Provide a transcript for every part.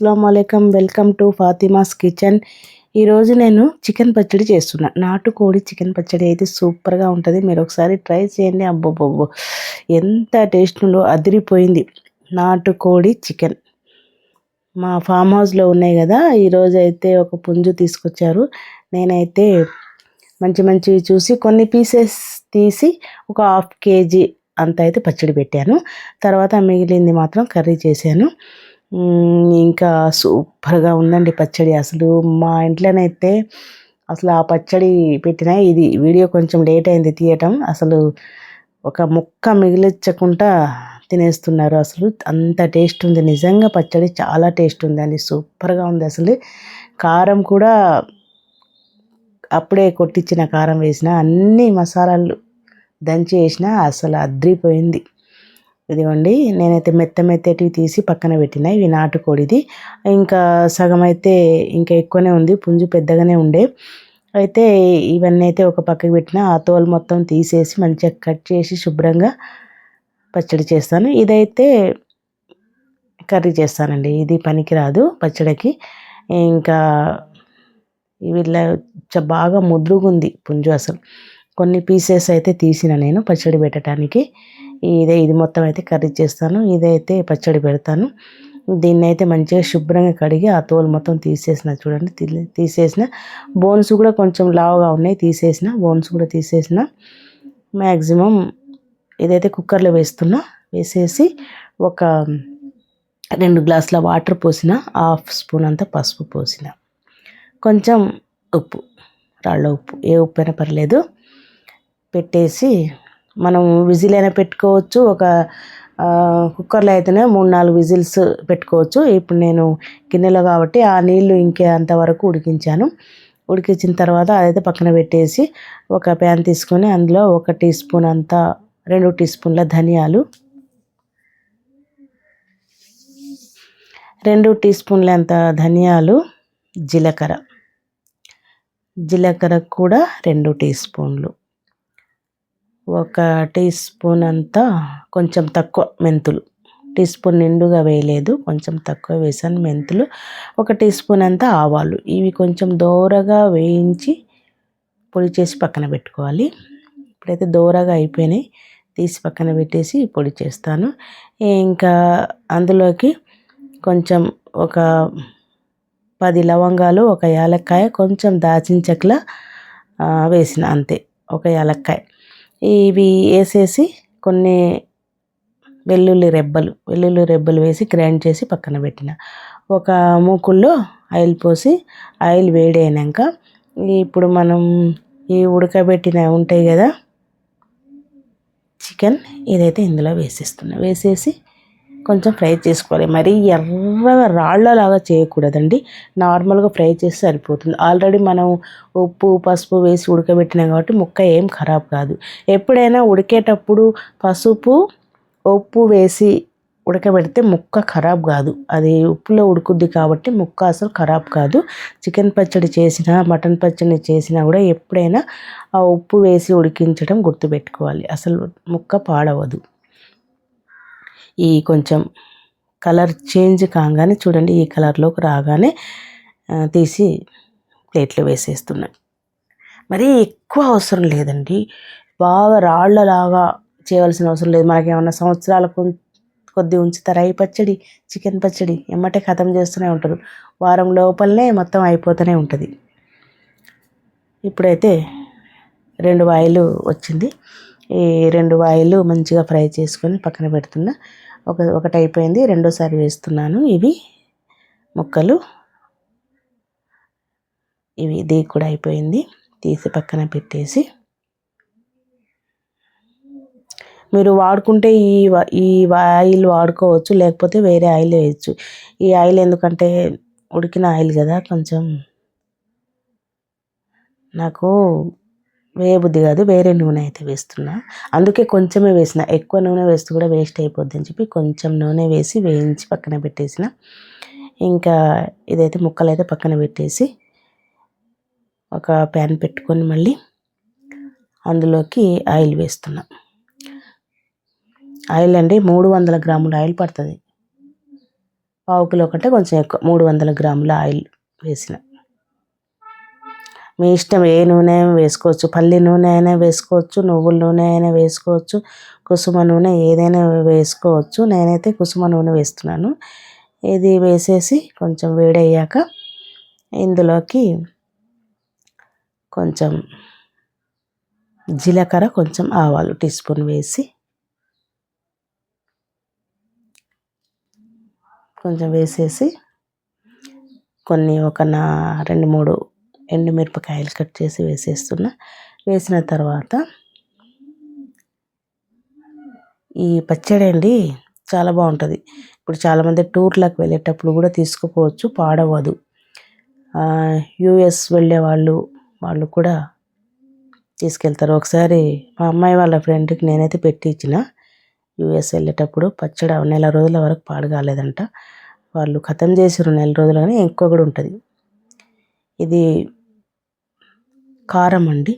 అస్సలం welcome to Fatima's kitchen. ఈరోజు నేను చికెన్ పచ్చడి చేస్తున్నా. నాటుకోడి చికెన్ పచ్చడి అయితే సూపర్గా ఉంటుంది. మీరు ఒకసారి ట్రై చేయండి. అబ్బోబ్బో ఎంత టేస్ట్ అదిరిపోయింది. నాటుకోడి చికెన్. మా ఫామ్ హౌస్లో ఉన్నాయి కదా ఈరోజు అయితే ఒక పుంజు తీసుకొచ్చారు. నేనైతే మంచి మంచివి చూసి కొన్ని పీసెస్ తీసి ఒక హాఫ్ కేజీ అంత అయితే పచ్చడి పెట్టాను. తర్వాత మిగిలింది మాత్రం కర్రీ చేశాను. ఇంకా సూపర్గా ఉందండి పచ్చడి. అసలు మా ఇంట్లోనైతే అసలు ఆ పచ్చడి పెట్టిన ఇది వీడియో కొంచెం లేట్ అయింది తీయటం. అసలు ఒక ముక్క మిగిలించకుండా తినేస్తున్నారు అసలు. అంత టేస్ట్ ఉంది. నిజంగా పచ్చడి చాలా టేస్ట్ ఉందండి. సూపర్గా ఉంది అసలు. కారం కూడా అప్పుడే కొట్టించిన కారం వేసిన అన్ని మసాలాలు దంచి వేసిన అసలు అద్రిపోయింది. ఇదిగోండి నేనైతే మెత్త మెత్తటివి తీసి పక్కన పెట్టిన ఇవి నాటుకోడిది. ఇంకా సగం అయితే ఇంకా ఎక్కువనే ఉంది పుంజు పెద్దగానే ఉండే. అయితే ఇవన్నీ అయితే ఒక పక్కకు పెట్టిన ఆ తోలు మొత్తం తీసేసి మంచిగా కట్ చేసి శుభ్రంగా పచ్చడి చేస్తాను. ఇదైతే కర్రీ చేస్తానండి ఇది పనికిరాదు పచ్చడికి. ఇంకా వీళ్ళ బాగా ముద్రుగుంది పుంజు అసలు. కొన్ని పీసెస్ అయితే తీసిన నేను పచ్చడి పెట్టడానికి ఇదే ఇది మొత్తం అయితే కర్రీ చేస్తాను. ఇదైతే పచ్చడి పెడతాను. దీన్ని అయితే మంచిగా శుభ్రంగా కడిగి ఆ తోలు మొత్తం తీసేసిన చూడండి. తీసేసిన. బోన్స్ కూడా కొంచెం లావుగా ఉన్నాయి. తీసేసిన బోన్స్ కూడా తీసేసిన. మ్యాక్సిమం ఇదైతే కుక్కర్లో వేస్తున్నా. వేసేసి ఒక రెండు గ్లాసుల వాటర్ పోసిన హాఫ్ స్పూన్ అంతా పసుపు పోసిన. కొంచెం ఉప్పు రాళ్ళ ఉప్పు. ఏ ఉప్పు అయినా పర్లేదు. పెట్టేసి మనం విజిల్ అయినా పెట్టుకోవచ్చు. ఒక కుక్కర్లో అయితేనే మూడు నాలుగు విజిల్స్ పెట్టుకోవచ్చు. ఇప్పుడు నేను గిన్నెలో కాబట్టి ఆ నీళ్ళు ఇంకే అంతవరకు ఉడికించాను. ఉడికించిన తర్వాత అదైతే పక్కన పెట్టేసి ఒక ప్యాన్ తీసుకొని అందులో ఒక టీ స్పూన్ అంతా రెండు టీ స్పూన్ల ధనియాలు రెండు టీ స్పూన్ల అంత ధనియాలు జీలకర్ర. జీలకర్ర కూడా రెండు టీ స్పూన్లు. ఒక టీ స్పూన్ అంతా కొంచెం తక్కువ మెంతులు. టీ స్పూన్ నిండుగా వేయలేదు కొంచెం తక్కువ వేసాను మెంతులు. ఒక టీ స్పూన్ అంతా ఆవాలు. ఇవి కొంచెం దోరగా వేయించి పొడి చేసి పక్కన పెట్టుకోవాలి. ఇప్పుడైతే దోరగా అయిపోయినాయి తీసి పక్కన పెట్టేసి పొడి చేస్తాను. ఇంకా అందులోకి కొంచెం ఒక పది లవంగాలు ఒక యాలక్కాయ కొంచెం దాచిన చెక్కల వేసిన అంతే ఒక యాలక్కాయ. ఇవి వేసేసి కొన్ని వెల్లుల్లి రెబ్బలు వెల్లుల్లి రెబ్బలు వేసి గ్రైండ్ చేసి పక్కన పెట్టిన. ఒక మూకుల్లో ఆయిల్ పోసి ఆయిల్ వేడి అయినాక ఇప్పుడు మనం ఈ ఉడకబెట్టిన ఉంటాయి కదా చికెన్ ఇదైతే ఇందులో వేసేస్తున్నా. వేసేసి కొంచెం ఫ్రై చేసుకోవాలి. మరీ ఎర్రగా రాళ్ళలాగా చేయకూడదండి. నార్మల్గా ఫ్రై చేస్తే సరిపోతుంది. ఆల్రెడీ మనం ఉప్పు పసుపు వేసి ఉడకబెట్టినాం కాబట్టి ముక్క ఏం ఖరాబ్ కాదు. ఎప్పుడైనా ఉడికేటప్పుడు పసుపు ఉప్పు వేసి ఉడకబెడితే ముక్క ఖరాబ్ కాదు. అది ఉప్పులో ఉడుకుద్ది కాబట్టి ముక్క అసలు ఖరాబ్ కాదు. చికెన్ పచ్చడి చేసినా మటన్ పచ్చడి చేసినా కూడా ఎప్పుడైనా ఆ ఉప్పు వేసి ఉడికించడం గుర్తుపెట్టుకోవాలి. అసలు ముక్క పాడవదు. ఈ కొంచెం కలర్ చేంజ్ కాగానే చూడండి ఈ కలర్లోకి రాగానే తీసి ప్లేట్లో వేసేస్తున్నాను మరీ ఎక్కువ అవసరం లేదండి. బాగా రాళ్ళలాగా చేయవలసిన అవసరం లేదు. మనకేమన్నా సంవత్సరాల సంవత్సరాలకు కొద్ది ఉంచుతారా రై పచ్చడి చికెన్ పచ్చడి ఎమ్మటే ఖతం చేస్తూనే ఉంటారు. వారం లోపలనే మొత్తం అయిపోతూనే ఉంటుంది. ఇప్పుడైతే రెండు వాయిలు వచ్చింది. ఈ రెండు వాయిలు మంచిగా ఫ్రై చేసుకొని పక్కన పెడుతున్నా. ఒక ఒకటి అయిపోయింది రెండోసారి వేస్తున్నాను. ఇవి ముక్కలు. ఇవి ఇది కూడా అయిపోయింది. తీసి పక్కన పెట్టేసి. మీరు వాడుకుంటే ఈ ఈ ఆయిల్ వాడుకోవచ్చు లేకపోతే వేరే ఆయిల్ వేయచ్చు. ఈ ఆయిల్ ఎందుకంటే ఉడికిన ఆయిల్ కదా కొంచెం నాకు వేయబుద్ధి కాదు వేరే నూనె అయితే వేస్తున్నా. అందుకే కొంచెమే వేసిన ఎక్కువ నూనె వేస్తే కూడా వేస్ట్ అయిపోద్ది అని చెప్పి కొంచెం నూనె వేసి వేయించి పక్కన పెట్టేసిన. ఇంకా ఇదైతే ముక్కలు అయితే పక్కన పెట్టేసి ఒక ప్యాన్ పెట్టుకొని మళ్ళీ అందులోకి ఆయిల్ వేస్తున్నా. ఆయిల్ అండి మూడు వందల గ్రాముల ఆయిల్ పడుతుంది. పావు కిలో కంటే కొంచెం ఎక్కువ మూడు వందల గ్రాముల ఆయిల్ వేసిన. మీ ఇష్టం ఏ నూనె వేసుకోవచ్చు. పల్లి నూనె అయినా వేసుకోవచ్చు నువ్వుల నూనె అయినా వేసుకోవచ్చు కుసుమ నూనె ఏదైనా వేసుకోవచ్చు. నేనైతే కుసుమ నూనె వేస్తున్నాను. ఇది వేసేసి కొంచెం వేడయ్యాక ఇందులోకి కొంచెం జీలకర్ర కొంచెం ఆవాలు టీ స్పూన్ వేసి కొంచెం వేసేసి కొన్ని ఒక నా రెండు మూడు ఎండుమిరపకాయలు కట్ చేసి వేసేస్తున్నా. వేసిన తర్వాత ఈ పచ్చడి అండి చాలా బాగుంటుంది. ఇప్పుడు చాలామంది టూర్లకు వెళ్ళేటప్పుడు కూడా తీసుకుపోవచ్చు పాడవదు యుఎస్ వెళ్ళే వాళ్ళు వాళ్ళు కూడా తీసుకెళ్తారు. ఒకసారి మా అమ్మాయి వాళ్ళ ఫ్రెండ్కి నేనైతే పెట్టి ఇచ్చిన. యుఎస్ వెళ్ళేటప్పుడు పచ్చడి నెల రోజుల వరకు పాడు కాలేదంట. వాళ్ళు ఖతం చేసారు నెల రోజులు కానీ ఎక్కువ కూడా ఉంటుంది. ఇది కారం అండి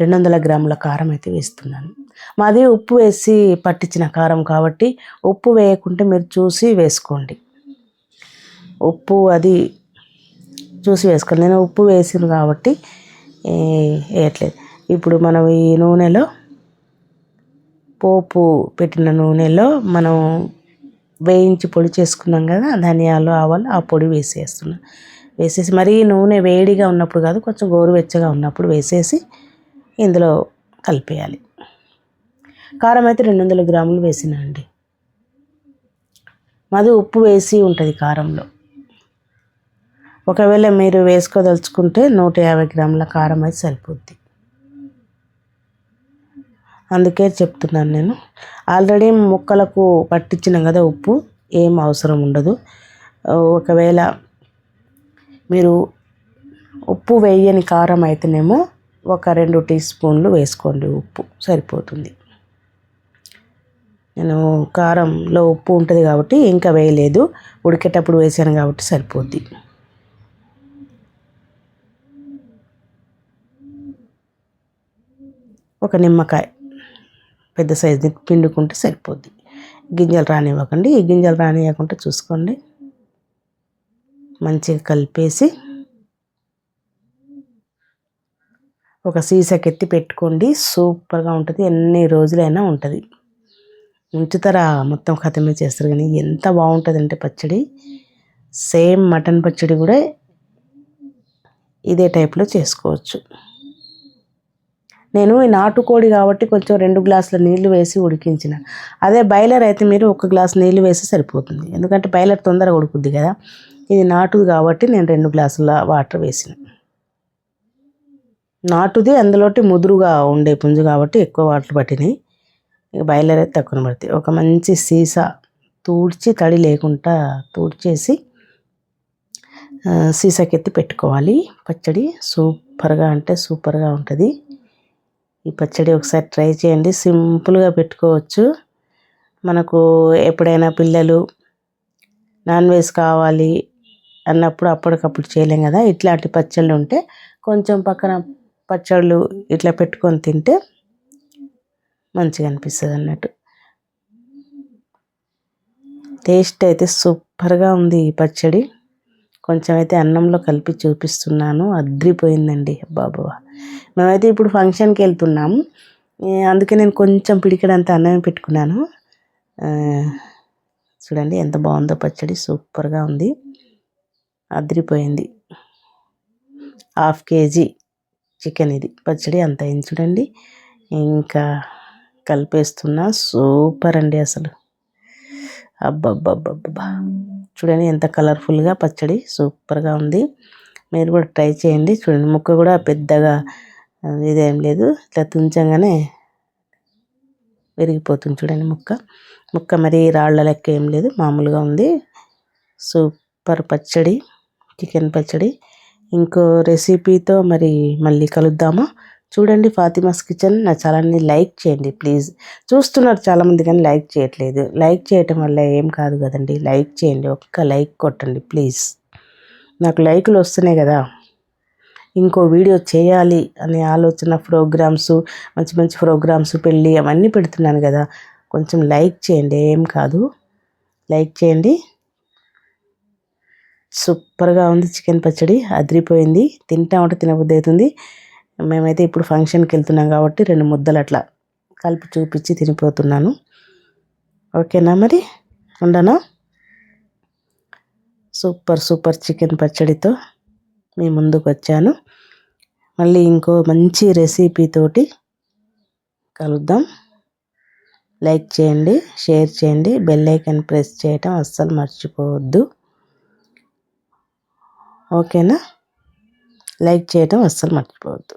రెండు వందల గ్రాముల కారం అయితే వేస్తున్నాను. మాది ఉప్పు వేసి పట్టించిన కారం కాబట్టి ఉప్పు వేయకుంటే మీరు చూసి వేసుకోండి. ఉప్పు అది చూసి వేసుకోండి. నేను ఉప్పు వేసిన కాబట్టి వేయట్లేదు. ఇప్పుడు మనం ఈ నూనెలో పోపు పెట్టిన నూనెలో మనం వేయించి పొడి చేసుకున్నాం కదా ధనియాలు ఆవాలు ఆ పొడి వేసేస్తున్నాం. వేసేసి మరీ నూనె వేడిగా ఉన్నప్పుడు కాదు కొంచెం గోరువెచ్చగా ఉన్నప్పుడు వేసేసి ఇందులో కలిపేయాలి. కారం అయితే రెండు వందల గ్రాములు వేసిన అండి. మాది ఉప్పు వేసి ఉంటుంది కారంలో. ఒకవేళ మీరు వేసుకోదలుచుకుంటే నూట యాభై గ్రాముల కారం అయితే సరిపోద్ది. అందుకే చెప్తున్నాను నేను. ఆల్రెడీ ముక్కలకు పట్టించినాం కదా ఉప్పు ఏం అవసరం ఉండదు. ఒకవేళ మీరు ఉప్పు వేయని కారం అయితేనేమో ఒక రెండు టీ స్పూన్లు వేసుకోండి ఉప్పు సరిపోతుంది. నేను కారంలో ఉప్పు ఉంటుంది కాబట్టి ఇంకా వేయలేదు ఉడికేటప్పుడు వేసాను కాబట్టి సరిపోద్ది. ఒక నిమ్మకాయ పెద్ద సైజు పిండుకుంటే సరిపోద్ది. గింజలు రానివ్వకండి ఈ గింజలు రానివ్వకుండా చూసుకోండి. మంచిగా కలిపేసి ఒక సీసాకెత్తి పెట్టుకోండి. సూపర్గా ఉంటుంది. ఎన్ని రోజులైనా ఉంటుంది. ఉంచుతారా? మొత్తం ఖతమే చేస్తారు కానీ ఎంత బాగుంటుందంటే పచ్చడి. సేమ్ మటన్ పచ్చడి కూడా ఇదే టైప్లో చేసుకోవచ్చు. నేను ఈ నాటుకోడి కాబట్టి కొంచెం రెండు గ్లాసుల నీళ్ళు వేసి ఉడికించిన. అదే బాయిలర్ అయితే మీరు ఒక గ్లాస్ నీళ్ళు వేసి సరిపోతుంది. ఎందుకంటే బాయిలర్ తొందరగా ఉడుకుద్ది కదా. ఇది నాటుది కాబట్టి నేను రెండు గ్లాసుల వాటర్ వేసిన. నాటుది అందులోటి ముదురుగా ఉండే పుంజు కాబట్టి ఎక్కువ వాటర్ పట్టినాయి. ఇక బాయిలర్ అయితే తక్కువ పడతాయి. ఒక మంచి సీసా తూడ్చి తడి లేకుండా తూడ్చేసి సీసాకెత్తి పెట్టుకోవాలి. పచ్చడి సూపర్గా అంటే సూపర్గా ఉంటుంది. ఈ పచ్చడి ఒకసారి ట్రై చేయండి. సింపుల్గా పెట్టుకోవచ్చు. మనకు ఎప్పుడైనా పిల్లలు నాన్ వెజ్ కావాలి అన్నప్పుడు అప్పటికప్పుడు చేయలేం కదా. ఇట్లాంటి పచ్చళ్ళు ఉంటే కొంచెం పక్కన పచ్చళ్ళు ఇట్లా పెట్టుకొని తింటే మంచిగా అనిపిస్తుంది అన్నట్టు. టేస్ట్ అయితే సూపర్గా ఉంది ఈ పచ్చడి. కొంచెం అయితే అన్నంలో కలిపి చూపిస్తున్నాను. అద్రిపోయిందండి. బాబా మేమైతే ఇప్పుడు ఫంక్షన్కి వెళ్తున్నాము అందుకే నేను కొంచెం పిడికడంత అన్నం పెట్టుకున్నాను. చూడండి ఎంత బాగుందో పచ్చడి. సూపర్గా ఉంది. అదిరిపోయింది. హాఫ్ కేజీ చికెన్ ఇది. పచ్చడి అంత అయింది చూడండి. ఇంకా కలిపేస్తున్నా. సూపర్ అండి అసలు. అబ్బబ్బబ్బబ్బా చూడండి ఎంత కలర్ఫుల్గా పచ్చడి సూపర్గా ఉంది. మీరు కూడా ట్రై చేయండి. చూడండి ముక్క కూడా పెద్దగా ఇదేం లేదు. ఇట్లా తుంచంగానే విరిగిపోతుంది చూడండి ముక్క. ముక్క మరి రాళ్ళ లెక్క ఏం లేదు. మామూలుగా ఉంది. సూపర్ పచ్చడి. చికెన్ పచ్చడి. ఇంకో రెసిపీతో మరి మళ్ళీ కలుద్దామా. చూడండి ఫాతిమాస్ కిచెన్. నా ఛానల్ని లైక్ చేయండి ప్లీజ్. చూస్తున్నారు చాలామంది కానీ లైక్ చేయట్లేదు. లైక్ చేయటం వల్ల ఏం కాదు కదండి. లైక్ చేయండి. ఒక్క లైక్ కొట్టండి ప్లీజ్. నాకు లైకులు వస్తున్నాయి కదా. ఇంకో వీడియో చేయాలి అనే ఆలోచన ప్రోగ్రామ్స్ మంచి మంచి ప్రోగ్రామ్స్ పెళ్ళి అవన్నీ పెడుతున్నాను కదా. కొంచెం లైక్ చేయండి. ఏం కాదు. లైక్ చేయండి. సూపర్గా ఉంది చికెన్ పచ్చడి. అదిరిపోయింది. తింటా ఉంటే తినబుద్ధి అవుతుంది. మేమైతే ఇప్పుడు ఫంక్షన్కి వెళ్తున్నాం కాబట్టి రెండు ముద్దలు అట్లా కలిపి చూపించి తినిపోతున్నాను. ఓకేనా మరి? ఉండనా? సూపర్ సూపర్ చికెన్ పచ్చడితో మీ ముందుకు వచ్చాను. మళ్ళీ ఇంకో మంచి రెసిపీతోటి కలుద్దాం. లైక్ చేయండి షేర్ చేయండి. బెల్ ఐకాన్ ప్రెస్ చేయటం అస్సలు మర్చిపోవద్దు. ఓకేనా? లైక్ చేయటం అస్సలు మర్చిపోవద్దు.